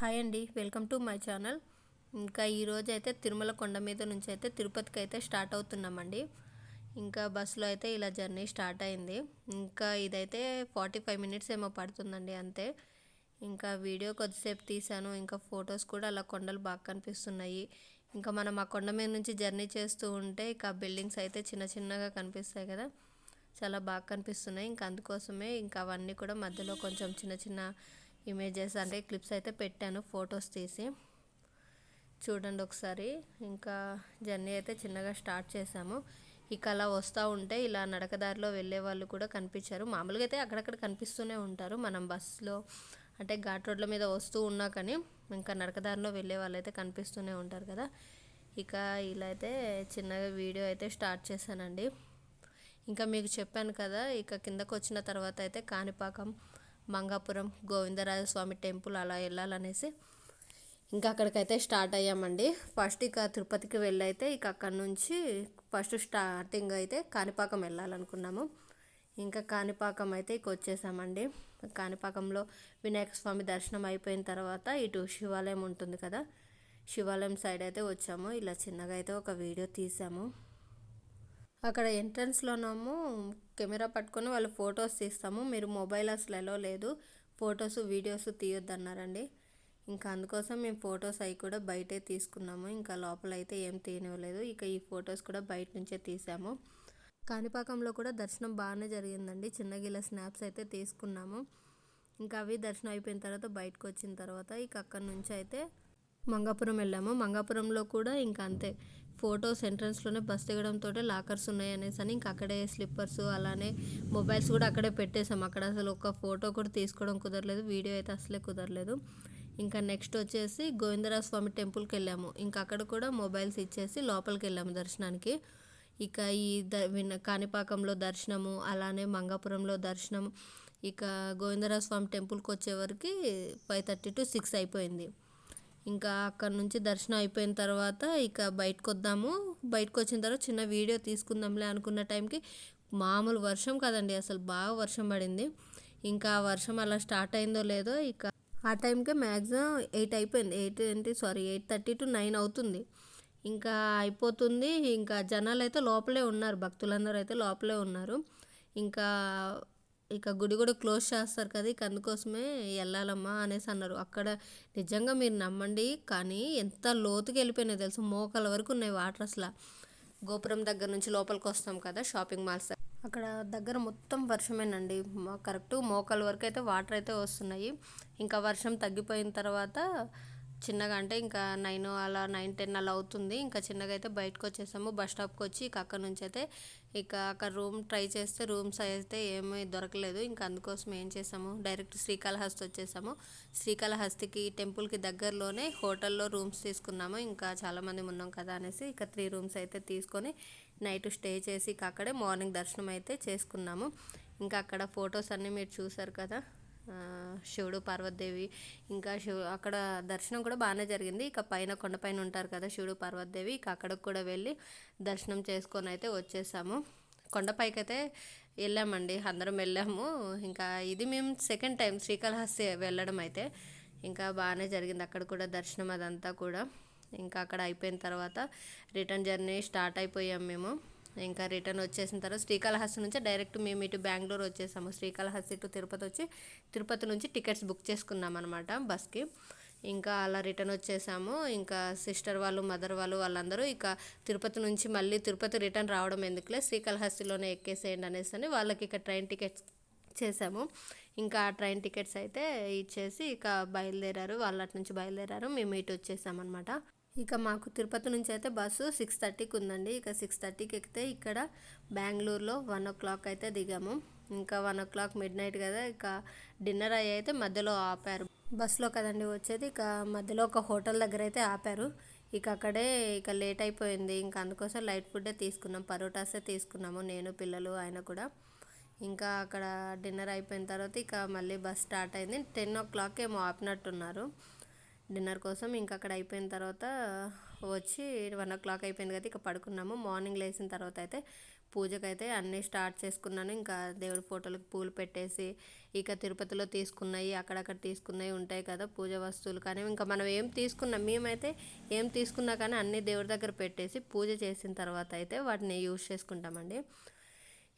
Hi అండి welcome to my channel. ఇంకా ఈరోజు అయితే తిరుమల కొండ మీద నుంచి అయితే తిరుపతికి అయితే స్టార్ట్ అవుతున్నామండి. ఇంకా బస్సులో అయితే ఇలా జర్నీ స్టార్ట్ అయింది. ఇంకా ఇదైతే ఫార్టీ ఫైవ్ మినిట్స్ ఏమో పడుతుందండి అంతే. ఇంకా వీడియో కొద్దిసేపు తీశాను ఇంకా ఫొటోస్ కూడా అలా కొండలు బాగా కనిపిస్తున్నాయి. ఇంకా మనం ఆ కొండ మీద నుంచి జర్నీ చేస్తూ ఉంటే ఇక బిల్డింగ్స్ అయితే చిన్న చిన్నగా కనిపిస్తాయి కదా. చాలా బాగా కనిపిస్తున్నాయి. ఇంకా అందుకోసమే ఇంకా అవన్నీ కూడా మధ్యలో కొంచెం చిన్న చిన్న ఇమేజెస్ అంటే క్లిప్స్ అయితే పెట్టాను ఫొటోస్ తీసి. చూడండి ఒకసారి. ఇంకా జర్నీ అయితే చిన్నగా స్టార్ట్ చేసాము ఇక అలా వస్తూ ఉంటే ఇలా నడకదారిలో వెళ్ళే వాళ్ళు కూడా కనిపించారు. మామూలుగా అయితే అక్కడక్కడ కనిపిస్తూనే ఉంటారు. మనం బస్సులో అంటే ఘాట్ రోడ్ల మీద వస్తూ ఉన్నా కానీ ఇంకా నడకదారిలో వెళ్ళే వాళ్ళు అయితే కనిపిస్తూనే ఉంటారు కదా. ఇక ఇలా అయితే చిన్నగా వీడియో అయితే స్టార్ట్ చేశానండి. ఇంకా మీకు చెప్పాను కదా ఇక కిందకు వచ్చిన తర్వాత అయితే కాణిపాకం మంగాపురం గోవిందరాజస్వామి టెంపుల్ అలా వెళ్ళాలనేసి ఇంకా అక్కడికైతే స్టార్ట్ అయ్యామండి. ఫస్ట్ ఇక తిరుపతికి వెళ్ళైతే ఇక అక్కడ నుంచి ఫస్ట్ స్టార్టింగ్ అయితే కాణిపాకం వెళ్ళాలనుకున్నాము. ఇంకా కాణిపాకం అయితే ఇక వచ్చేసామండి. కాణిపాకంలో వినాయక స్వామి దర్శనం అయిపోయిన తర్వాత ఇటు శివాలయం ఉంటుంది కదా శివాలయం సైడ్ అయితే వచ్చాము. ఇలా చిన్నగా అయితే ఒక వీడియో తీసాము. అక్కడ ఎంట్రన్స్లోనేమో కెమెరా పట్టుకొని వాళ్ళు ఫొటోస్ తీస్తాము. మీరు మొబైల్ అసలు ఎలా లేదు. ఫొటోస్ వీడియోస్ తీయొద్దన్నారండి. ఇంకా అందుకోసం మేము ఫొటోస్ అవి కూడా బయటే తీసుకున్నాము. ఇంకా లోపల అయితే ఏం తీయనివ్వలేదు. ఇక ఈ ఫొటోస్ కూడా బయట నుంచే తీసాము. కాణిపాకంలో కూడా దర్శనం బాగానే జరిగిందండి. చిన్నగిల స్నాప్స్ అయితే తీసుకున్నాము. ఇంకా అవి దర్శనం అయిపోయిన తర్వాత బయటకు వచ్చిన తర్వాత ఇక అక్కడి నుంచి అయితే మంగాపురం వెళ్ళాము. మంగాపురంలో కూడా ఇంకా అంతే. ఫొటోస్ ఎంట్రన్స్లోనే బస్ దిగడంతో లాకర్స్ ఉన్నాయి అనేసి అని ఇంకా అక్కడే స్లిప్పర్స్ అలానే మొబైల్స్ కూడా అక్కడే పెట్టేసాం అక్కడ అసలు ఒక ఫోటో కూడా తీసుకోవడం కుదరలేదు. వీడియో అయితే అసలే కుదరలేదు. ఇంకా నెక్స్ట్ వచ్చేసి గోవిందరాజ స్వామి టెంపుల్కి వెళ్ళాము. ఇంకా అక్కడ కూడా మొబైల్స్ ఇచ్చేసి లోపలికి వెళ్ళాము దర్శనానికి. ఇక ఈ ద విన కాణిపాకంలో దర్శనము అలానే మంగాపురంలో దర్శనం ఇక గోవిందరాజ స్వామి టెంపుల్కి వచ్చేవరకు ఫైవ్ థర్టీ టు సిక్స్ అయిపోయింది. ఇంకా అక్కడ నుంచి దర్శనం అయిపోయిన తర్వాత ఇక బయటకు వద్దాము బయటకు వచ్చిన తర్వాత చిన్న వీడియో తీసుకుందాంలే అనుకున్న టైంకి మామూలు వర్షం కదండి అసలు బాగా వర్షం పడింది. ఇంకా వర్షం అలా స్టార్ట్ అయిందో లేదో ఇక ఆ టైంకే మ్యాక్సిమం ఎయిట్ అయిపోయింది. ఎయిట్ ఏంటి sorry eight thirty to nine అవుతుంది. ఇంకా అయిపోతుంది. ఇంకా జనాలు అయితే లోపలే ఉన్నారు భక్తులందరూ అయితే లోపలే ఉన్నారు. ఇంకా ఇక గుడి కూడా క్లోజ్ చేస్తారు కదా ఇక అందుకోసమే వెళ్ళాలమ్మా అనేసి అన్నారు. అక్కడ నిజంగా మీరు నమ్మండి కానీ ఎంత లోతుకి వెళ్ళిపోయినాయి తెలుసు? మోకాల వరకు ఉన్నాయి వాటర్ అసలు. గోపురం దగ్గర నుంచి లోపలికి వస్తాం కదా షాపింగ్ మాల్స్. అక్కడ దగ్గర మొత్తం వర్షమేనండి. కరెక్ట్ మోకాల వరకు అయితే వాటర్ అయితే వస్తున్నాయి. ఇంకా వర్షం తగ్గిపోయిన తర్వాత చిన్నగా అంటే ఇంకా నైన్ అలా నైన్ టెన్ అలా అవుతుంది. ఇంకా చిన్నగా అయితే బయటకు వచ్చేసాము. బస్ స్టాప్కి వచ్చి ఇక అక్కడ నుంచి అయితే ఇక అక్కడ రూమ్ ట్రై చేస్తే రూమ్స్ అయితే ఏమీ దొరకలేదు. ఇంకా అందుకోసం ఏం చేసాము? డైరెక్ట్ శ్రీకాళహస్తి వచ్చేసాము. శ్రీకాళహస్తికి టెంపుల్కి దగ్గరలోనే హోటల్లో రూమ్స్ తీసుకున్నాము. ఇంకా చాలామంది ఉన్నాం కదా అనేసి ఇక త్రీ రూమ్స్ అయితే తీసుకొని నైట్ స్టే చేసి ఇక అక్కడే మార్నింగ్ దర్శనం అయితే చేసుకున్నాము. ఇంకా అక్కడ ఫొటోస్ అన్నీ మీరు చూసారు కదా? శివుడు పార్వతీదేవి ఇంకా శివు అక్కడ దర్శనం కూడా బాగానే జరిగింది. ఇక పైన కొండపైన ఉంటారు కదా శివుడు పార్వతీదేవి ఇక అక్కడికి కూడా వెళ్ళి దర్శనం చేసుకొని అయితే వచ్చేసాము. కొండపైకి అయితే వెళ్ళామండి అందరం వెళ్ళాము. ఇంకా ఇది మేము సెకండ్ టైం శ్రీకాళహస్తి వెళ్ళడం అయితే. ఇంకా బాగానే జరిగింది అక్కడ కూడా దర్శనం అదంతా కూడా. ఇంకా అక్కడ అయిపోయిన తర్వాత రిటర్న్ జర్నీ స్టార్ట్ అయిపోయాం మేము. ఇంకా రిటర్న్ వచ్చేసిన తర్వాత శ్రీకాళహస్తి నుంచి డైరెక్ట్ మేము ఇటు బెంగళూరు వచ్చేసాము. శ్రీకాళహస్తి ఇటు తిరుపతి వచ్చి తిరుపతి నుంచి టికెట్స్ బుక్ చేసుకున్నాం అనమాట బస్కి. ఇంకా అలా రిటర్న్ వచ్చేసాము. ఇంకా సిస్టర్ వాళ్ళు మదర్ వాళ్ళు వాళ్ళందరూ ఇక తిరుపతి నుంచి మళ్ళీ తిరుపతి రిటర్న్ రావడం ఎందుకులే శ్రీకాళహస్తిలోనే ఎక్కేసేయండి అనేసి అని వాళ్ళకి ఇక ట్రైన్ టికెట్స్ చేసాము. ఇంకా ట్రైన్ టికెట్స్ అయితే ఇచ్చేసి ఇక బయలుదేరారు. వాళ్ళ నుంచి బయలుదేరారు. మేము ఇటు వచ్చేసామన్నమాట. ఇక మాకు తిరుపతి నుంచి అయితే బస్సు సిక్స్ థర్టీకి ఉందండి. ఇక సిక్స్ థర్టీకి ఎక్కితే ఇక్కడ బెంగళూరులో వన్ ఓ క్లాక్ అయితే దిగాము. ఇంకా one o'clock midnight కదా ఇక డిన్నర్ అయ్యి అయితే మధ్యలో ఆపారు. బస్సులో కదండి వచ్చేది ఇక మధ్యలో ఒక హోటల్ దగ్గర అయితే ఆపారు. ఇక అక్కడే ఇక లేట్ అయిపోయింది. ఇంకా అందుకోసం లైట్ ఫుడ్డే తీసుకున్నాం పరోటాసే తీసుకున్నాము నేను పిల్లలు ఆయన కూడా. ఇంకా అక్కడ డిన్నర్ అయిపోయిన తర్వాత ఇక మళ్ళీ బస్ స్టార్ట్ అయింది. టెన్ ఓ క్లాక్ ఏమో ఆపినట్టున్నారు. డిన్నర్ కోసం ఇంకా అక్కడ అయిపోయిన తర్వాత వచ్చి వన్ ఓ క్లాక్ అయిపోయింది కదా ఇక పడుకున్నాము. మార్నింగ్ లేచిన తర్వాత అయితే పూజకైతే అన్నీ స్టార్ట్ చేసుకున్నాను. ఇంకా దేవుడి ఫోటోలకు పూలు పెట్టేసి ఇక తిరుపతిలో తీసుకున్నవి అక్కడక్కడ తీసుకున్నవి ఉంటాయి కదా పూజ వస్తువులు. కానీ ఇంకా మనం ఏం తీసుకున్నాం మేమైతే ఏం తీసుకున్నా కానీ అన్ని దేవుడి దగ్గర పెట్టేసి పూజ చేసిన తర్వాత అయితే వాటిని యూజ్ చేసుకుంటామండి.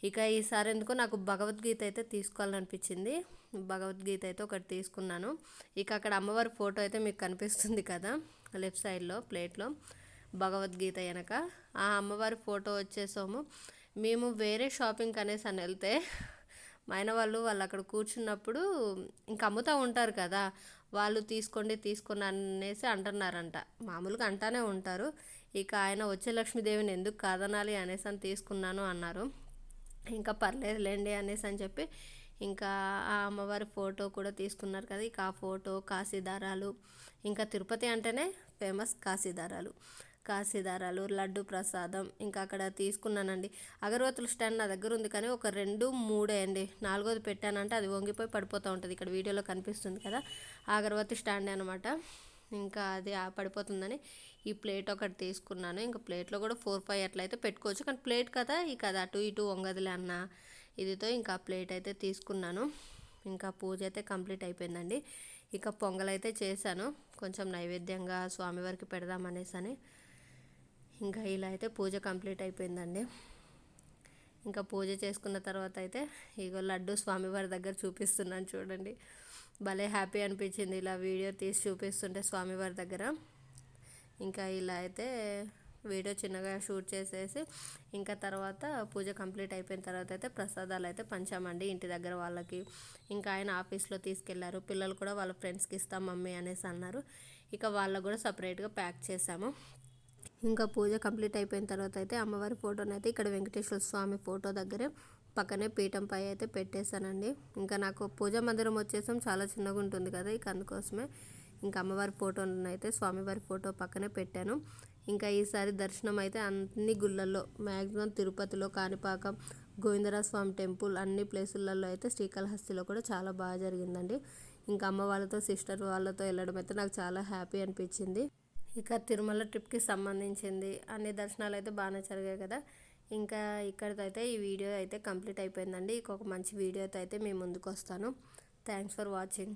ఇక ఈసారి ఎందుకో నాకు భగవద్గీత అయితే తీసుకోవాలనిపించింది. భగవద్గీత అయితే ఒకటి తీసుకున్నాను. ఇక అక్కడ అమ్మవారి ఫోటో అయితే మీకు కనిపిస్తుంది కదా లెఫ్ట్ సైడ్లో ప్లేట్లో భగవద్గీత వెనక. ఆ అమ్మవారి ఫోటో వచ్చేసాము. మేము వేరే షాపింగ్ అనేసి అని వెళ్తే మా ఆయన వాళ్ళు వాళ్ళు అక్కడ కూర్చున్నప్పుడు ఇంకా అమ్ముతూ ఉంటారు కదా వాళ్ళు తీసుకోండి తీసుకోండి అనేసి అంటున్నారంట. మామూలుగా అంటానే ఉంటారు. ఇక ఆయన వచ్చే లక్ష్మీదేవిని ఎందుకు కాదనాలి అనేసి అని తీసుకున్నాను అన్నారు. ఇంకా పర్లేదులేండి అనేసి అని చెప్పి ఇంకా ఆ అమ్మవారి ఫోటో కూడా తీసుకున్నారు కదా. ఇక ఆ ఫోటో కాశీదారాలు ఇంకా తిరుపతి అంటేనే ఫేమస్ కాశీదారాలు. కాశీదారాలు లడ్డు ప్రసాదం ఇంకా అక్కడ తీసుకున్నానండి. అగరవత్తుల స్టాండ్ నా దగ్గర ఉంది కానీ ఒక రెండు మూడే అండి. నాలుగోది పెట్టానంటే అది వంగిపోయి పడిపోతూ ఉంటుంది. ఇక్కడ వీడియోలో కనిపిస్తుంది కదా. అగరవత్తి స్టాండ్ అనమాట ఇంకా అది పడిపోతుందని ఈ ప్లేట్ ఒకటి తీసుకున్నాను. ఇంకా ప్లేట్లో కూడా ఫోర్ ఫైవ్ అట్లయితే పెట్టుకోవచ్చు. కానీ ప్లేట్ కదా ఇక అది అటు ఇటు వంగదులే అన్న ఇదితో ఇంకా ప్లేట్ అయితే తీసుకున్నాను. ఇంకా పూజ అయితే కంప్లీట్ అయిపోయిందండి. ఇక పొంగల్ అయితే చేశాను. కొంచెం నైవేద్యంగా స్వామివారికి పెడదామనేసి అని. ఇంకా ఇలా అయితే పూజ కంప్లీట్ అయిపోయిందండి. ఇంకా పూజ చేసుకున్న తర్వాత అయితే ఇగో లడ్డు స్వామివారి దగ్గర చూపిస్తున్నాను చూడండి. భలే హ్యాపీ అనిపించింది ఇలా వీడియో తీసి చూపిస్తుంటే స్వామివారి దగ్గర. ఇంకా ఇలా అయితే వీడియో చిన్నగా షూట్ చేసేసి ఇంకా తర్వాత పూజ కంప్లీట్ అయిపోయిన తర్వాత అయితే ప్రసాదాలు అయితే పంచామండి ఇంటి దగ్గర వాళ్ళకి. ఇంకా ఆయన ఆఫీస్లో తీసుకెళ్ళారు. పిల్లలు కూడా వాళ్ళ ఫ్రెండ్స్కి ఇస్తాం మమ్మీ అనేసి అన్నారు. ఇక వాళ్ళకు కూడా సపరేట్గా ప్యాక్ చేసాము. ఇంకా పూజ కంప్లీట్ అయిపోయిన తర్వాత అయితే అమ్మవారి ఫోటోనైతే ఇక్కడ వెంకటేశ్వర స్వామి ఫోటో దగ్గరే పక్కనే పీఠంపై అయితే పెట్టేశానండి. ఇంకా నాకు పూజ మందిరం వచ్చేసాం. చాలా చిన్నగా ఉంటుంది కదా ఇక అందుకోసమే ఇంకా అమ్మవారి ఫోటోనైతే అయితే స్వామివారి ఫోటో పక్కనే పెట్టాను. ఇంకా ఈసారి దర్శనం అయితే అన్ని గుళ్ళల్లో మ్యాక్సిమం తిరుపతిలో కాణిపాకం గోవిందరాజ స్వామి టెంపుల్ అన్ని ప్లేసులలో అయితే శ్రీకాళహస్తిలో కూడా చాలా బాగా జరిగిందండి. ఇంకా అమ్మ వాళ్ళతో సిస్టర్ వాళ్ళతో వెళ్ళడం అయితే నాకు చాలా హ్యాపీ అనిపించింది. ఇక తిరుమల ట్రిప్కి సంబంధించింది. అన్ని దర్శనాలు అయితే బాగానే జరిగాయి కదా. ఇంకా ఇక్కడితో అయితే ఈ వీడియో అయితే కంప్లీట్ అయిపోయిందండి. ఇంకొక మంచి వీడియోతో అయితే మేము ముందుకు వస్తాను థ్యాంక్స్ ఫర్ వాచింగ్